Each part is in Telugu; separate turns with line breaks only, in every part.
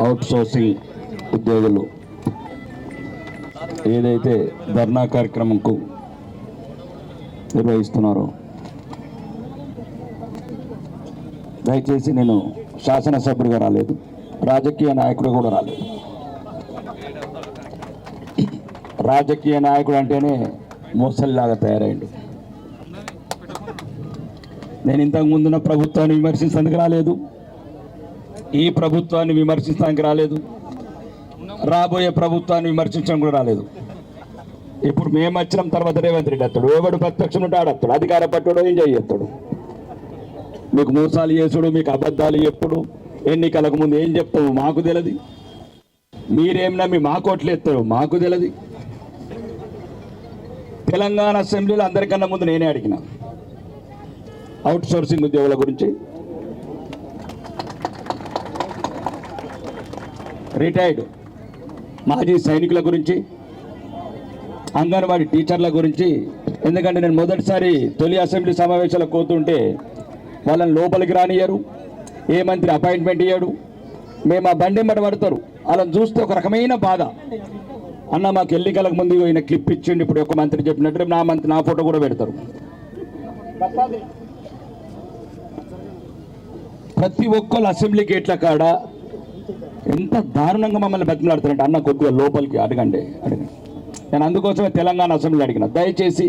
అవుట్సోర్సింగ్ ఉద్యోగులు. ఏదైతే ధర్నా కార్యక్రమంకు నిర్వహిస్తున్నారో. దయచేసి నేను శాసనసభ్యుడిగా రాలేదు. రాజకీయ నాయకుడు కూడా రాలేదు. రాజకీయ నాయకుడు అంటేనే మోసల్లాగా తయారైండు. నేను ఇంతకు ముందున్న ప్రభుత్వాన్ని విమర్శించేందుకు రాలేదు. ఈ ప్రభుత్వాన్ని విమర్శించడానికి రాలేదు. రాబోయే ప్రభుత్వాన్ని విమర్శించడం కూడా రాలేదు. ఇప్పుడు మేము వచ్చిన తర్వాత రేవంత్ రెడ్డి అత్తడు ఎవడు ప్రత్యక్షం ఉంటే అధికార పట్టుడు ఏం చేస్తాడు. మీకు మోసాలు చేసుడు మీకు అబద్ధాలు ఎప్పుడు ఎన్నికలకు ముందు ఏం చెప్తావు? మాకు తెలియదు మీరేం నమ్మి మా కోట్లు ఎత్తారు మాకు తెలియదు తెలంగాణ అసెంబ్లీలో అందరికన్నా ముందు నేనే అడిగిన. అవుట్ సోర్సింగ్ ఉద్యోగుల గురించి రిటైర్డ్ మాజీ సైనికుల గురించి అంగన్వాడీ టీచర్ల గురించి. ఎందుకంటే నేను మొదటిసారి తొలి అసెంబ్లీ సమావేశాలకు పోతుంటే వాళ్ళని లోపలికి రానియరు ఏ మంత్రి అపాయింట్మెంట్ ఇయ్యాడు. మేము ఆ బండి మడ పడతారు వాళ్ళని చూస్తే ఒక రకమైన బాధ. అన్న మాకు ఎన్నికలకు ముందు ఈయన క్లిప్ ఇచ్చిండు ఇప్పుడు ఒక మంత్రి చెప్పినట్టు నా మంత్రి నా ఫోటో కూడా పెడతారు. ప్రతి ఒక్కరు అసెంబ్లీ గేట్ల కాడ ఎంత దారుణంగా మమ్మల్ని బతిమలాడుతారంటే అన్న కొద్దిగా లోపలికి అడగండి అడగండి. నేను అందుకోసమే తెలంగాణ అసెంబ్లీ అడిగిన. దయచేసి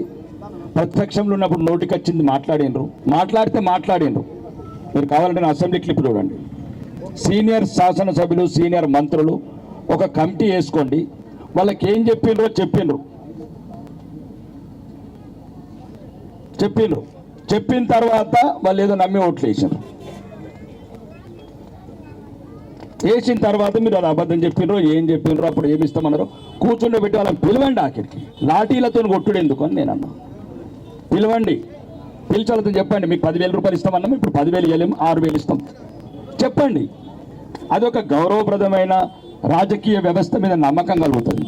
ప్రతిపక్షంలో ఉన్నప్పుడు నోటికి వచ్చింది మాట్లాడినరు. మాట్లాడితే మాట్లాడినరు. మీరు కావాలంటే అసెంబ్లీ క్లిప్ చూడండి. సీనియర్ శాసనసభ్యులు సీనియర్ మంత్రులు ఒక కమిటీ వేసుకోండి. వాళ్ళకి ఏం చెప్పిండ్రో చెప్పిండ్రు చెప్పిండ్రు చెప్పిన తర్వాత వాళ్ళు ఏదో నమ్మి ఓట్లు వేసారు వేసిన తర్వాత మీరు అది అబద్ధం చెప్పినారు ఏం చెప్పినారు అప్పుడు ఏమి ఇస్తామన్నారు? కూర్చుండే పెట్టి వాళ్ళని పిలవండి ఆఖరికి. లాఠీలతో కొట్టుడు ఎందుకు అని నేను అన్నా పిలవండి. పిలిచాలతో చెప్పండి మీకు పదివేల రూపాయలు ఇస్తామన్నాం ఇప్పుడు పదివేలు ఇవ్వలేము ఆరు వేలు ఇస్తాం. చెప్పండి. అదొక గౌరవప్రదమైన రాజకీయ వ్యవస్థ మీద నమ్మకం కలుగుతుంది.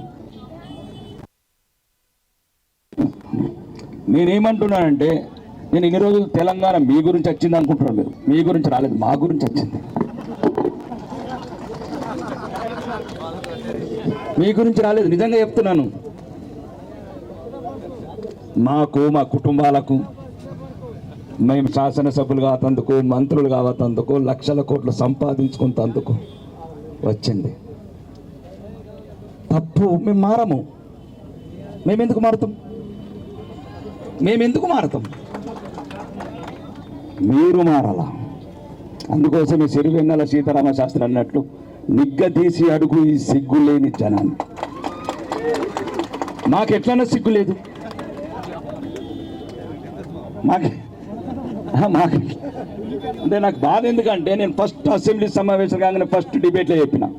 నేనేమంటున్నానంటే నేను ఇన్ని రోజులు తెలంగాణ మీ గురించి వచ్చింది అనుకుంటున్నాను మీరు. మీ గురించి రాలేదు మా గురించి వచ్చింది. మీ గురించి రాలేదు నిజంగా చెప్తున్నాను. మాకు మా కుటుంబాలకు మేము శాసనసభ్యులు కావతందుకు మంత్రులు కావతందుకు లక్షల కోట్లు సంపాదించుకుంటందుకు వచ్చింది. తప్పు మేము మారము. మేమెందుకు మారుతాం? మేమెందుకు మారుతాం? మీరు మారాలా? అందుకోసమే సిరివెన్నెల సీతారామ శాస్త్రి అన్నట్లు నిగ్గదీసి అడుగు ఈ సిగ్గు లేని జనాన్ని. మాకెట్లన్నా సిగ్గు లేదు మాకు మాకు. అంటే నాకు బాధ ఎందుకంటే నేను ఫస్ట్ అసెంబ్లీ సమావేశం కాగానే ఫస్ట్ డిబేట్లో చెప్పిన.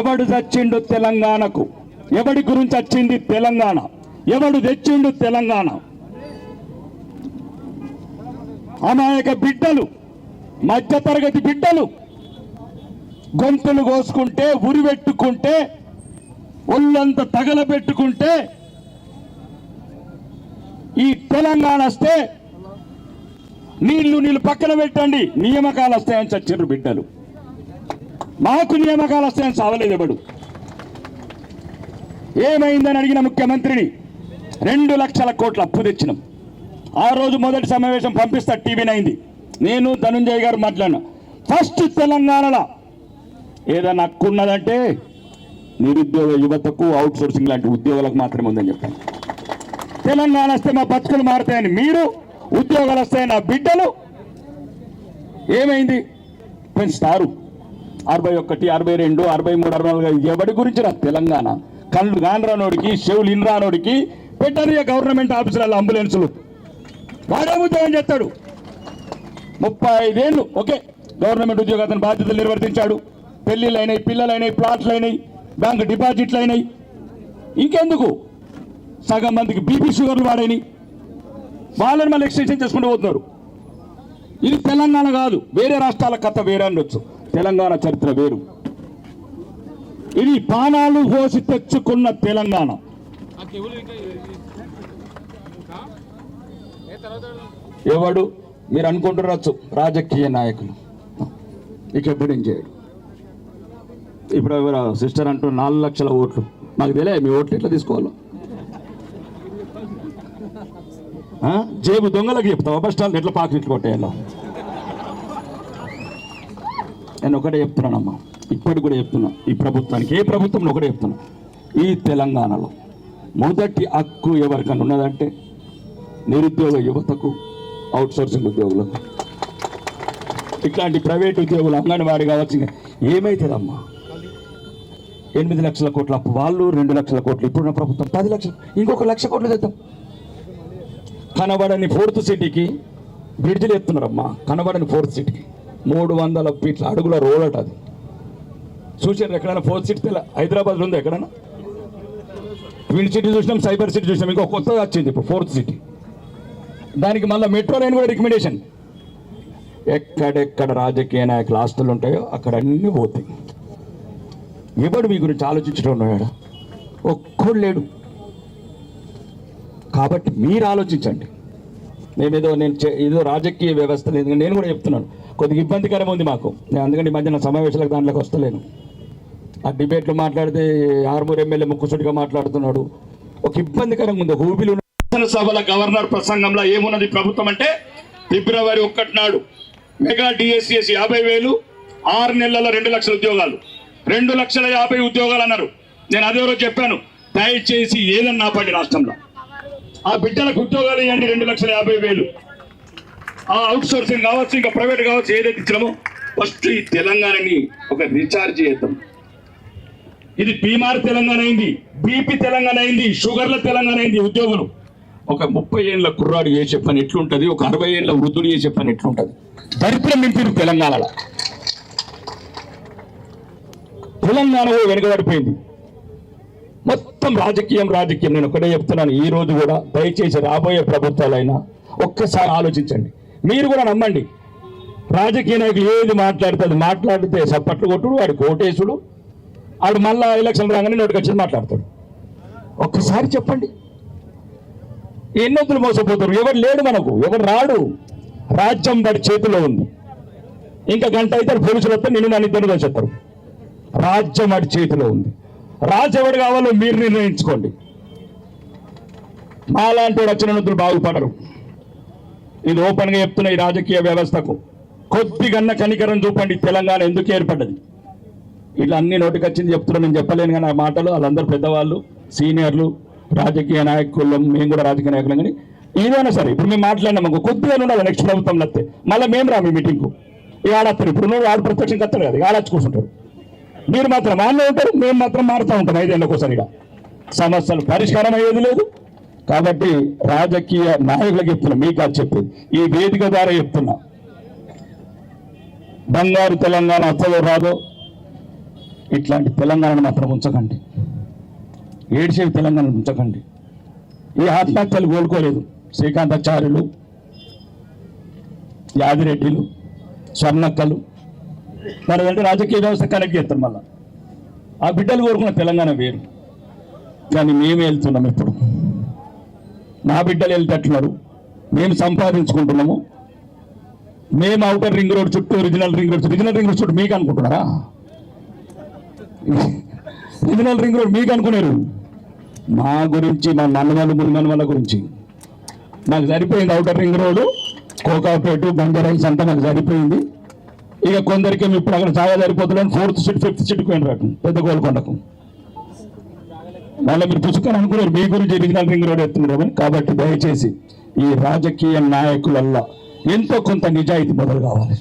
ఎవడు చచ్చిండు తెలంగాణకు? ఎవడి గురించి వచ్చింది తెలంగాణ? ఎవడు తెచ్చిండు తెలంగాణ? అమాయక బిడ్డలు మధ్యతరగతి బిడ్డలు గొంతులు కోసుకుంటే ఉరిపెట్టుకుంటే ఒళ్ళంతా తగలబెట్టుకుంటే ఈ తెలంగాణ వస్తే నీళ్ళు నీళ్ళు పక్కన పెట్టండి. నియామకాలు వస్తాయని చచ్చారు బిడ్డలు. మాకు నియామకాలు వస్తాయని సావలేదు ఎవడు. ఏమైందని అడిగిన ముఖ్యమంత్రిని రెండు లక్షల కోట్ల అప్పు తెచ్చినాం. ఆ రోజు మొదటి సమావేశం పంపిస్తా టీవీ నైంది నేను ధనుంజయ్ గారు మాట్లాడినా. ఫస్ట్ తెలంగాణలో ఏదైనా హక్కు ఉన్నదంటే నిరుద్యోగ యువతకు అవుట్ సోర్సింగ్ లాంటి ఉద్యోగాలకు మాత్రమే ఉందని చెప్పాను తెలంగాణ వస్తే మా బతుకులు మారుతాయని మీరు ఉద్యోగాలు వస్తాయని నా బిడ్డలు. ఏమైంది? పెంచుతారు అరవై ఒకటి అరవై రెండు అరవై మూడు అరవై నాలుగు ఎవరి గురించి రా తెలంగాణ? కళ్ళు గాన్రానోడికి చెవులు ఇన్రానోడికి పెట్టారు గవర్నమెంట్ ఆఫీసులలో అంబులెన్సులు. వాడే ఉద్యోగం చేస్తాడు. ముప్పై ఐదేళ్ళు ఓకే గవర్నమెంట్ ఉద్యోగ అతని బాధ్యతలు నిర్వర్తించాడు. పెళ్ళిళ్ళు అయినాయి ప్లాట్లైనాయి ప్లాట్లు అయినాయి బ్యాంక్ డిపాజిట్లు అయినాయి ఇంకెందుకు? సగం మందికి బీపీ షుగర్లు వాడని వాళ్ళని మళ్ళీ ఎక్స్టెన్షన్ చేసుకుంటూ పోతున్నారు. ఇది తెలంగాణ కాదు వేరే రాష్ట్రాల కథ వేరే అనొచ్చు. తెలంగాణ చరిత్ర వేరు. ఇది పానాలు పోసి తెచ్చుకున్న తెలంగాణ. ఎవడు? మీరు అనుకుంటున్నారు రాజకీయ నాయకులు. ఇక ఎప్పుడు ఏం చేయడు. ఇప్పుడు ఎవరు సిస్టర్ అంటూ నాలుగు లక్షల ఓట్లు. నాకు తెలియదు మీ ఓట్లు ఎట్లా తీసుకోవాలో? జేబు దొంగలకు చెప్తావు? బస్ స్టాండ్ ఎట్లా పాకెట్లు కొట్టేయాలో? నేను ఒకటే చెప్తున్నానమ్మా. ఇప్పటికి కూడా చెప్తున్నా. ఈ ప్రభుత్వానికి ఏ ప్రభుత్వం ఒకటే చెప్తున్నా. ఈ తెలంగాణలో మొదటి హక్కు ఎవరికన్నా ఉన్నదంటే నిరుద్యోగ యువతకు అవుట్సోర్సింగ్ ఉద్యోగులకు. ఇట్లాంటి ప్రైవేట్ ఉద్యోగులు అంగన్వాడీ కావచ్చు ఇంకా ఏమవుతుందమ్మా ఎనిమిది లక్షల కోట్ల అప్పు. వాళ్ళు రెండు లక్షల కోట్లు. ఇప్పుడున్న ప్రభుత్వం పది లక్షలు. ఇంకొక లక్ష కోట్లు తెద్దాం. కనబడని ఫోర్త్ సిటీకి బ్రిడ్జిలు ఎత్తున్నారమ్మా. కనబడని ఫోర్త్ సిటీకి. మూడు వందల ఫీట్ల అడుగుల రోడ్ అది. చూసారు ఎక్కడైనా ఫోర్త్ సిటీ తెల హైదరాబాద్లో ఉంది ఎక్కడైనా? ట్విన్ సిటీ చూసినాం సైబర్ సిటీ చూసినాం. ఇంకో కొత్తగా వచ్చింది ఇప్పుడు ఫోర్త్ సిటీ. దానికి మళ్ళీ మెట్రో లైన్ కూడా రికమెండేషన్. ఎక్కడెక్కడ రాజకీయ నాయకులు ఆస్తులు ఉంటాయో అక్కడ అన్నీ పోతాయి. ఎవడు మీ గురించి ఆలోచించడం ఉన్నాడు? ఒక్కడు లేడు. కాబట్టి మీరు ఆలోచించండి. మేమేదో నేను చే- ఏదో రాజకీయ వ్యవస్థ లేదు. నేను కూడా చెప్తున్నాను. కొద్దిగా ఇబ్బందికరం ఉంది మాకు. నేను అందుకని ఈ మధ్యన సమావేశాలకు దాంట్లోకి వస్తలేను. ఆ డిబేట్లు మాట్లాడితే ఆరుమూరు ఎమ్మెల్యే ముక్కుసూటిగా మాట్లాడుతున్నాడు. ఒక ఇబ్బందికరంగా ఉంది. హూబిలు శాసనసభల సభల గవర్నర్ ప్రసంగంలో ఏమున్నది ప్రభుత్వం అంటే ఫిబ్రవరి ఒక్కటి నాడు మెగా డిఎస్సిఎస్ యాభై వేలు ఆరు నెలల రెండు లక్షల ఉద్యోగాలు. రెండు లక్షల యాభై ఉద్యోగాలు అన్నారు. నేను అదే రోజు చెప్పాను దయచేసి ఏదన్నా పడి రాష్ట్రంలో. ఆ బిడ్డలకు ఉద్యోగాలు ఇవ్వండి రెండు లక్షల యాభై వేలు. ఆ అవుట్ సోర్సింగ్ కావచ్చు ఇంకా ప్రైవేట్ కావచ్చు ఏదైతే ఇచ్చినామో ఫస్ట్ ఈ తెలంగాణని ఒక రీఛార్జ్ చేద్దాం. ఇది బీమార్ తెలంగాణ అయింది బీపీ తెలంగాణ అయింది షుగర్ల తెలంగాణ అయింది ఉద్యోగులు. ఒక ముప్పై ఏళ్ళ కుర్రాడు చేసే పని ఎట్లుంటుంది ఒక అరవై ఏళ్ళ వృద్ధుడు చేసే పని ఎట్లుంటుంది. దరిద్రం నింపిరు తెలంగాణలో. తెలంగాణ వెనుకబడిపోయింది. మొత్తం రాజకీయం రాజకీయం. నేను ఒకటే చెప్తున్నాను ఈ రోజు కూడా దయచేసి రాబోయే ప్రభుత్వాలైనా ఒక్కసారి ఆలోచించండి. మీరు కూడా నమ్మండి. రాజకీయ నాయకులు ఏది మాట్లాడితే అది మాట్లాడితే సప్పట్లు కొట్టుడు వాడి కోటేశుడు వాడు మళ్ళా ఎలక్షన్ రాగానే నోటికి వచ్చి మాట్లాడతాడు. ఒక్కసారి చెప్పండి. ఎన్నెత్తులు మోసపోతారు? ఎవరు లేడు మనకు ఎవరు రాడు? రాజ్యం వాడి చేతిలో ఉంది. ఇంకా గంట అయితే పోలీసులు వస్తే నిన్ను నన్ను ఇద్దరు వచ్చేస్తారు రాజ్యం వాడి చేతిలో ఉంది. రాజు ఎవడు కావాలో మీరు నిర్ణయించుకోండి. మాలాంటి వాడు బాగుపడరు. ఇది ఓపెన్గా చెప్తున్న ఈ రాజకీయ వ్యవస్థకు. కొద్దిగన్న కనికరం చూపండి. తెలంగాణ ఎందుకు ఏర్పడ్డది? వీళ్ళు అన్ని నోటికొచ్చింది చెప్తున్నా నేను చెప్పలేను కానీ ఆ మాటలు వాళ్ళందరూ పెద్దవాళ్ళు సీనియర్లు రాజకీయ నాయకులు మేము కూడా రాజకీయ నాయకులు కానీ ఏదైనా సరే ఇప్పుడు మేము మాట్లాడినాం అనుకో కొద్దిగా ఉండాలి నెక్స్ట్ ప్రభుత్వం వస్తే. మళ్ళీ మేము రా మీ మీటింగ్కు ఈ ఆడత్తారు. ఇప్పుడు నువ్వు ఆడ ప్రత్యక్షం కత్తారు కదా ఆడచ్చు కూర్చుంటారు. మీరు మాత్రం ఆన్లో ఉంటారు మేము మాత్రం మారుతూ ఉంటాం ఐదేళ్ళకోసారి ఒకసారిగా సమస్యలు పరిష్కారం అయ్యేది లేదు. కాబట్టి రాజకీయ నాయకులకు చెప్తున్నా మీకు అది చెప్పేది. ఈ వేదిక ద్వారా చెప్తున్నా. బంగారు తెలంగాణ వస్తుందో రాదో. ఇట్లాంటి తెలంగాణను మాత్రం ఉంచకండి. ఏడ్చేవి తెలంగాణను ఉంచకండి. ఈ ఆత్మహత్యలు కోలుకోలేదు. శ్రీకాంతాచార్యులు యాదిరెడ్డిలు స్వర్ణక్కలు మరి అంటే రాజకీయ వ్యవస్థ కనెక్ట్ చేస్తారు మళ్ళా. ఆ బిడ్డలు కోరుకున్న తెలంగాణ వేరు. కానీ మేము వెళ్తున్నాం ఇప్పుడు నా బిడ్డలు వెళ్తేట్టున్నారు. మేము సంపాదించుకుంటున్నాము. మేము అవుటర్ రింగ్ రోడ్ చుట్టూ original ring road regional ring road చుట్టూ మీకు అనుకుంటున్నారా? ఒరిజినల్ రింగ్ రోడ్ మీకు అనుకున్నారు మా గురించి మా నన్నవాళ్ళు మునిమనవాళ్ళ గురించి. నాకు సరిపోయింది outer ring road Kokapet Banjara Hills అంతా నాకు సరిపోయింది. ఇక కొందరికి ఇప్పుడు అక్కడ చాలా ఫోర్త్ సీట్ ఫిఫ్త్ సీట్కి పోయినరాకు పెద్ద గోల్కొండకు మళ్ళీ మీరు పుస్తకాలు అనుకున్నారు మీ గురించి రీజనల్ రింగ్ రోడ్ ఎత్తున్నారు కాబట్టి దయచేసి ఈ రాజకీయ నాయకులల్లా ఎంతో కొంత నిజాయితీ మొదలు కావాలి.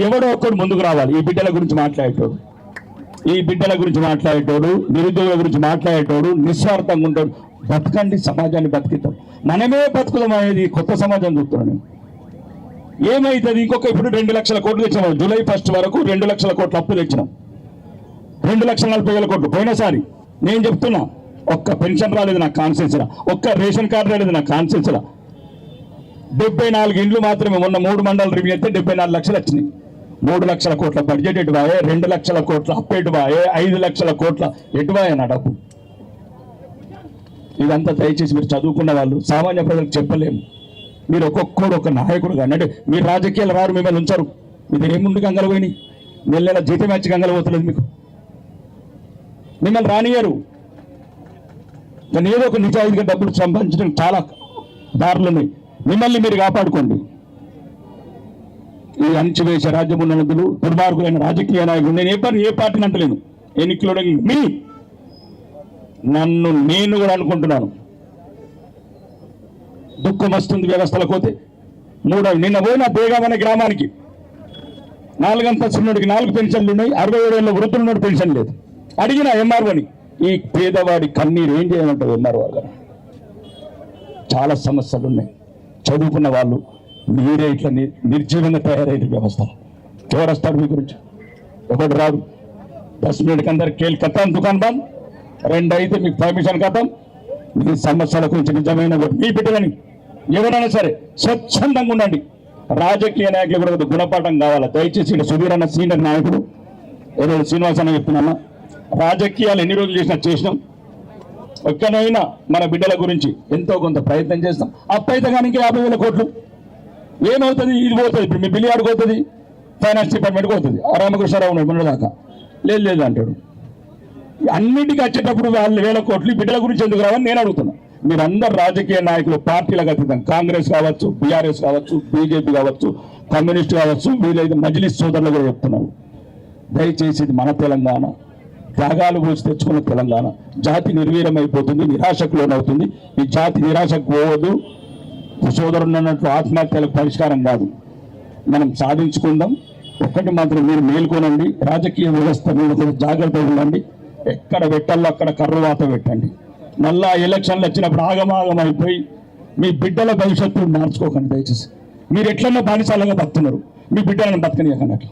ఎవడో ఒకడు ముందుకు రావాలి. ఈ బిడ్డల గురించి మాట్లాడేటోడు ఈ బిడ్డల గురించి మాట్లాడేటోడు నిరుద్యోగుల గురించి మాట్లాడేటోడు నిస్వార్థంగా ఉంటాడు బతకండి సమాజాన్ని బతికిద్దాం. మనమే బతుకుదాం అనేది కొత్త సమాజం చూస్తున్నాను నేను. ఏమైతుంది? ఇంకొక ఇప్పుడు రెండు లక్షల కోట్లు తెచ్చినాం. జూలై ఫస్ట్ వరకు రెండు లక్షల కోట్లు అప్పు తెచ్చినాం. రెండు లక్షల నలభై వేల కోట్లు. పోయినసారి నేను చెప్తున్నా ఒక్క పెన్షన్ రాలేదు నాకు కాన్సెన్సరా ఒక్క రేషన్ కార్డు రాలేదు నాకు కాన్సెన్సరా డెబ్బై నాలుగు ఇండ్లు మాత్రమే మొన్న మూడు మండల రివ్యూ అయితే డెబ్బై నాలుగు లక్షలు వచ్చినాయి. మూడు లక్షల కోట్ల బడ్జెట్ ఎటువాయే రెండు లక్షల కోట్ల అప్పు ఎటువాయే ఐదు లక్షల కోట్ల ఎటువాయే నా డబ్బు? ఇదంతా దయచేసి మీరు చదువుకున్న వాళ్ళు సామాన్య ప్రజలకు చెప్పలేము. మీరు ఒక్కొక్కడు ఒక నాయకుడు అంటే మీరు రాజకీయాలు రారు మిమ్మల్ని ఉంచరు. మీరు ఏముండి గంగలు పోయినాయి? నెల నెల జీతం వచ్చి గంగలు పోతలేదు మీకు. మిమ్మల్ని రానియరు కానీ ఏదో ఒక నిజాయితీగా డబ్బులు సంపాదించడం చాలా దారులు ఉన్నాయి మిమ్మల్ని మీరు కాపాడుకోండి. ఈ అణచివేసే రాజ్యమున్నతులు దుర్మార్గులైన రాజకీయ నాయకులు నేను ఏ పార్టీ ఏ పార్టీని అంటలేను. ఎన్నికలు మీ నన్ను నేను కూడా అనుకుంటున్నాను. దుఃఖం వస్తుంది వ్యవస్థలకు పోతే మూడవ నిన్న పోయిన బేగమనే గ్రామానికి నాలుగంతస్తున్నోడికి నాలుగు పెన్షన్లు ఉన్నాయి అరవై ఏడేళ్ళ ఏళ్ళ వృద్ధులున్నోడు పెన్షన్ లేదు. అడిగిన ఎంఆర్ఓని ఈ పేదవాడి కన్నీరు ఏం చేయమంటారు ఎంఆర్ఓ గారు? చాలా సమస్యలు ఉన్నాయి. చదువుకున్న వాళ్ళు మీరే ఇట్లా ని- నిర్జీవంగా తయారైన వ్యవస్థ. ఎవరొస్తారు మీ గురించి. ఒకటి రాదు దస్ మినిట్కి అందరు కేల్ కథం దుకాణం బంద్ రెండు అయితే మీకు పర్మిషన్ కథం మీ సమస్యల గురించి నిజమైన మీ బిడ్డలని ఎవరైనా సరే స్వచ్ఛందంగా ఉండండి. రాజకీయ నాయకులు కూడా ఒక గుణపాఠం కావాలి? దయచేసి ఇక్కడ సుధీర్ అన్న సీనియర్ నాయకుడు ఏదో శ్రీనివాస్ అన్న చెప్తున్నా రాజకీయాలు ఎన్ని రోజులు చేసినా చేసినాం. ఒక్కనైనా మన బిడ్డల గురించి ఎంతో కొంత ప్రయత్నం చేస్తాం. అప్పైతే కానీ యాభై వేల కోట్లు. ఏమవుతుంది? ఇది పోతుంది. ఇప్పుడు మీ బిల్లి పోతుంది. ఫైనాన్స్ డిపార్ట్మెంట్కి పోతుంది. ఆ రామకృష్ణారావు ఉన్నాడు మొన్న దాకా లేదు లేదు అంటాడు. అన్నిటికీ వచ్చేటప్పుడు వాళ్ళు వేల కోట్లు బిడ్డల గురించి ఎందుకు రావని నేను అడుగుతున్నా. మీరందరు రాజకీయ నాయకులు పార్టీలకు అతీతం. కాంగ్రెస్ కావచ్చు బీఆర్ఎస్ కావచ్చు బీజేపీ కావచ్చు కమ్యూనిస్ట్ కావచ్చు వీలైతే మజ్లిస్ సోదరులు కూడా చెప్తున్నారు. దయచేసి ఇది మన తెలంగాణ. త్యాగాలు పోసి తెచ్చుకున్న తెలంగాణ. జాతి నిర్వీరమైపోతుంది నిరాశకు లోనవుతుంది. ఈ జాతి నిరాశకు పోవద్దు. సోదరుడు అన్నట్లు ఆత్మహత్యలకు పరిష్కారం కాదు. మనం సాధించుకుందాం. ఒక్కటి మాత్రం మీరు మేల్కొనండి. రాజకీయ వ్యవస్థ మీద జాగ్రత్తగా ఉండండి. ఎక్కడ పెట్టాలో అక్కడ కర్రవాత పెట్టండి. మళ్ళా ఎలక్షన్లు వచ్చినప్పుడు ఆగమాగం అయిపోయి మీ బిడ్డల భవిష్యత్తు మార్చుకోకండి దయచేసి. మీరు ఎట్లన్నా బానిసాలుగా బతున్నారు మీ బిడ్డలను బతకనియకండి అట్లా.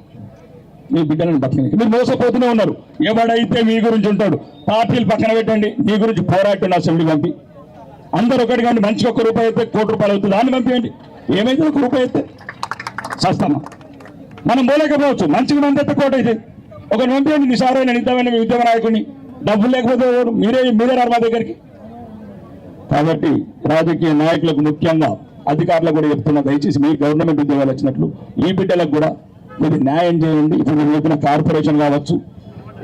మీ బిడ్డలను బతకని మీరు మోసపోతూనే ఉన్నారు. ఎవడైతే మీ గురించి ఉంటాడు పార్టీలు పక్కన పెట్టండి. మీ గురించి పోరాటం అసెంబ్లీ పంపి. అందరు ఒకటి కానీ మంచిగా ఒక రూపాయి అయితే కోటి రూపాయలు అవుతుంది. దాన్ని పంపించండి ఏమైతే ఒక రూపాయి అయితే. చేస్తామా మనం పోలేకపోవచ్చు. మంచిగా మంది అయితే కోట అయితే. ఒక పంపించండి నిసారైన నిజమైన మీ ఉద్యమ నాయకుడిని డబ్బులు లేకపోతే మీరే మీరే రారు మా దగ్గరికి. కాబట్టి రాజకీయ నాయకులకు ముఖ్యంగా అధికారులకు కూడా చెప్తున్నా దయచేసి మీ గవర్నమెంట్ ఉద్యోగాలు వచ్చినట్లు ఈ బిడ్డలకు కూడా మీరు న్యాయం చేయండి. ఇప్పుడు మీరు చెప్పిన కార్పొరేషన్ కావచ్చు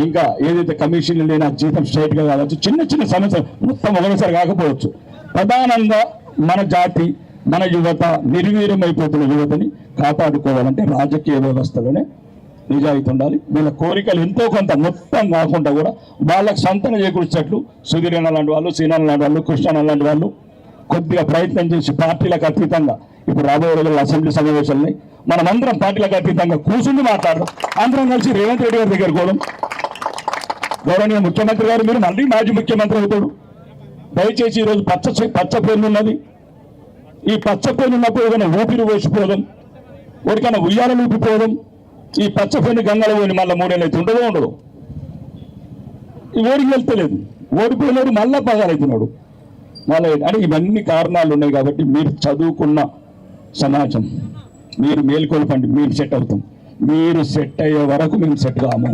ఇంకా ఏదైతే కమిషన్ లేని జీతం స్ట్రైట్గా కావచ్చు చిన్న చిన్న సమస్యలు మొత్తం ఒకసారి కాకపోవచ్చు. ప్రధానంగా మన జాతి మన యువత నిర్వీర్యమైపోతున్న యువతని కాపాడుకోవాలంటే రాజకీయ వ్యవస్థలోనే నిజాయితీ ఉండాలి. వీళ్ళ కోరికలు ఎంతో కొంత మొత్తం కాకుండా కూడా వాళ్ళకి సంతన చేకూర్చేట్లు సుధీరణ లాంటి వాళ్ళు సీనాల లాంటి వాళ్ళు కృష్ణ లాంటి వాళ్ళు కొద్దిగా ప్రయత్నం చేసి పార్టీలకు అతీతంగా ఇప్పుడు రాబోయే రోజుల్లో అసెంబ్లీ సమావేశాలని మనం అందరం పార్టీలకు అతీతంగా కూర్చుని మాట్లాడడం అందరం కలిసి రేవంత్ రెడ్డి గారి దగ్గర పోవడం గౌరవనీయ ముఖ్యమంత్రి గారు మీరు మళ్ళీ మాజీ ముఖ్యమంత్రి అవుతాడు. దయచేసి ఈరోజు పచ్చ పచ్చ పేర్లు ఈ పచ్చ పేర్లున్నప్పుడు ఏదైనా ఊపిరి వేసిపోదాం ఎవరికైనా ఉయ్యాల ఊపిపోవడం ఈ పచ్చ పేరుని గంగల పోయి మళ్ళీ మూడేళ్ళు అయితే ఉండదో ఉండదు. ఈ ఓడికి వెళ్తలేదు. ఓడిపోయినాడు మళ్ళా పగాలవుతున్నాడు మళ్ళీ అంటే ఇవన్నీ కారణాలు ఉన్నాయి కాబట్టి మీరు చదువుకున్న సమాజం మీరు మేల్కొల్పండి మీరు సెట్ అవుతాం. మీరు సెట్ అయ్యే వరకు మేము సెట్ కాము.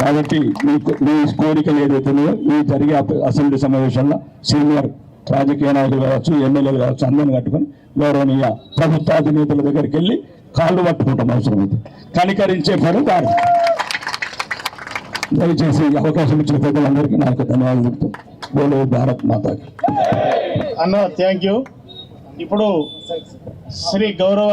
కాబట్టి మీకు మీ కోరికలు ఏదైతే ఉన్నాయో ఈ జరిగే అసెంబ్లీ సమావేశంలో సీనియర్ రాజకీయ నాయకులు కావచ్చు ఎమ్మెల్యేలు కావచ్చు అందరిని కట్టుకొని గౌరవనీయ ప్రభుత్వ అధినేతల దగ్గరికి వెళ్ళి కాళ్ళు అవసరం అవసరమైతే కనికరించే పని వారు దయచేసి అవకాశం ఇచ్చిన పెద్దలందరికీ నాకు ధన్యవాదాలు చెప్తూ బోలో భారత్ మాతాకి.
అన్న థ్యాంక్ యూ ఇప్పుడు శ్రీ గౌరవ